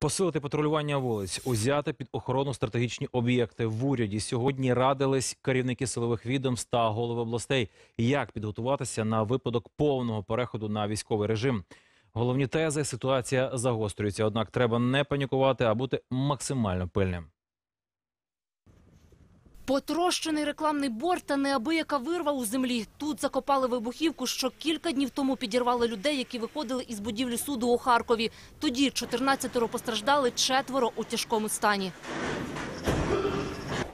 Посилити патрулювання вулиць, узяти під охорону стратегічні об'єкти в уряді. Сьогодні радились керівники силових відомств та голови областей, як підготуватися на випадок повного переходу на військовий режим. Головні тези ситуація загострюється, однак треба не панікувати, а бути максимально пильним. Потрощений рекламний борт та неабияка вирва у землі. Тут закопали вибухівку, що кілька днів тому підірвали людей, які виходили із будівлі суду у Харкові. Тоді 14-ро постраждали, четверо у тяжкому стані.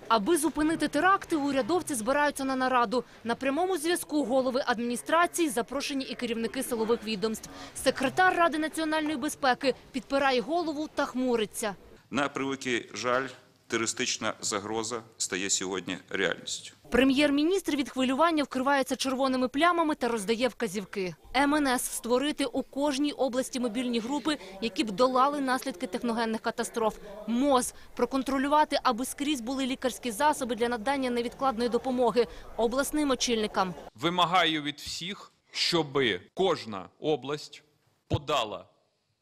Аби зупинити теракти, урядовці збираються на нараду. На прямому зв'язку голови адміністрації запрошені і керівники силових відомств. Секретар Ради національної безпеки підпирає голову та хмуриться. На превеликий жаль, терористична загроза стає сьогодні реальністю. Прем'єр-міністр від хвилювання вкривається червоними плямами та роздає вказівки. МНС створити у кожній області мобільні групи, які б долали наслідки техногенних катастроф. МОЗ проконтролювати, аби скрізь були лікарські засоби для надання невідкладної допомоги обласним очільникам. Вимагаю від всіх, щоб кожна область подала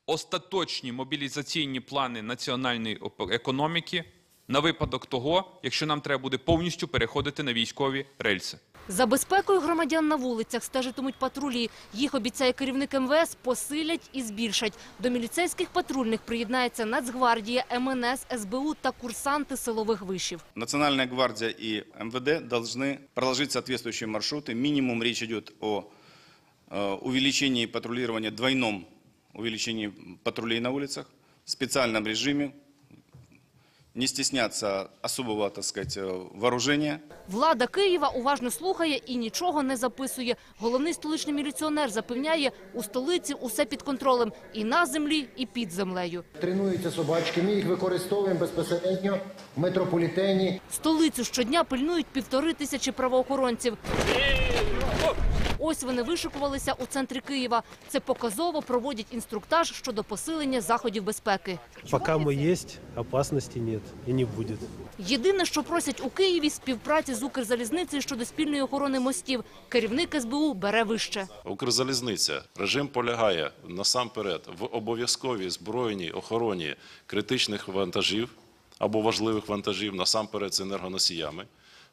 остаточні мобілізаційні плани національної економіки на випадок того, якщо нам треба буде повністю переходити на військові рельси. За безпекою громадян на вулицях стежитимуть патрулі. Їх обіцяє керівник МВС посилять і збільшать. До міліцейських патрульних приєднається Нацгвардія, МНС, СБУ та курсанти силових вишів. Национальная гвардия и МВД должны проложить соответствующие маршруты. Минимум речь идет о э, увеличении патрулирования, двойном увеличении патрулей на улицах, в специальном режиме, не стесняться особого, так сказать, э, вооружения. Влада Києва уважно слухає і нічого не записує. Головний столичний міліціонер запевняє, у столиці усе під контролем і на землі, і під землею. Тренуються собачки, ми їх використовуємо безпосередньо в метрополітені. Столицю щодня пильнують півтори тисячі правоохоронців. Ось вони вишикувалися у центрі Києва. Це показово проводять інструктаж щодо посилення заходів безпеки. Пока мы есть, опасности нет и не будет. Єдине, що просять у Києві співпраці з Укрзалізницею щодо спільної охорони мостів. Керівник СБУ бере вище. Укрзалізниця режим полягає насамперед в обов'язковій збройній охороні критичних вантажів або важливих вантажів, насамперед з енергоносіями.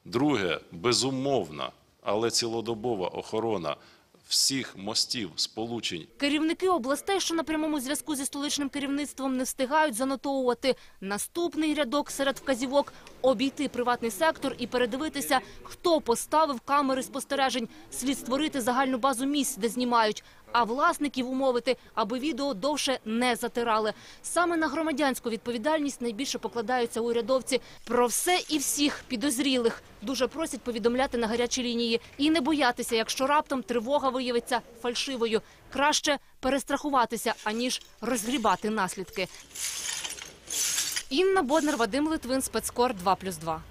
Друге, безумовна, але цілодобова охорона всіх мостів, сполучень. Керівники областей, що на прямому зв'язку зі столичним керівництвом, не встигають занотовувати. Наступний рядок серед вказівок – обійти приватний сектор і передивитися, хто поставив камери спостережень. Слід створити загальну базу місць, де знімають, а власників умовити, аби відео довше не затирали. Саме на громадянську відповідальність найбільше покладаються урядовці. Про все і всіх підозрілих дуже просять повідомляти на гарячі лінії і не боятися, якщо раптом тривога виявиться фальшивою. Краще перестрахуватися, аніж розгрібати наслідки. Інна Боднер, Вадим Литвин, спецкор 2+,2.